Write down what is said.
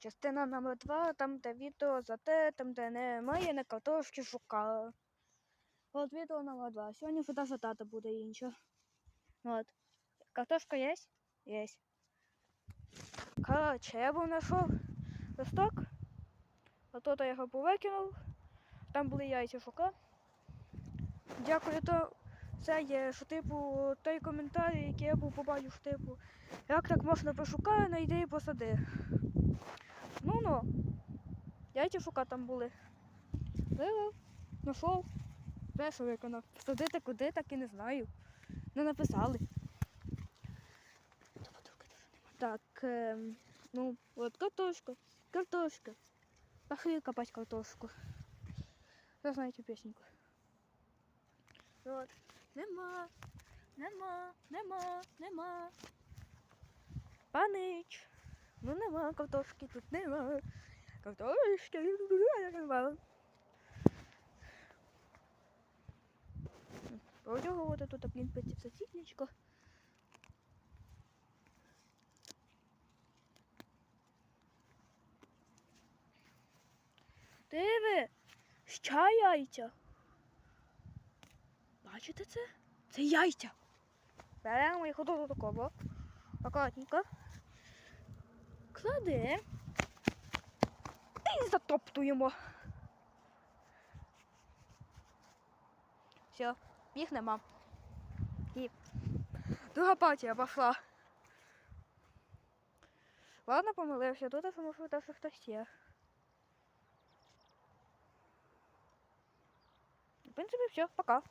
Частина номер 2, там де відео за те, там де немає на картошки шукала. От відео номер 2. Сьогодні вже даже дата буде інша. От. Картошка є? Є. Короче, я був знайшов листок. Тут я його повикинув. Там були яйця шука. Дякую, то це є, що типу той коментар, який я був побачив, що типу, як так можна пошукати, знайди і посади. Ну ну. Яйця шука там були. Вивив, знайшов. Перше виконав. Посадити куди, так і не знаю. Не написали. Так, ем, ну, от картошка, картошка. Пошли копать картошку. Ви знаєте пісеньку. От. Нема, нема, нема, нема. Панич. Ну нема картошки, тут нема. Картошки нема. Продягувати тут, блін, п'ятисотітничко. Диви, ще яйця. Бачите це? Це яйця. Беремо їх до такого. Акуратненько. Клади. І затоптуємо. Все, їх нема. І друга партія пішла. Ладно, помилився, тут що може бути, хтось є. В принципі, все, пока.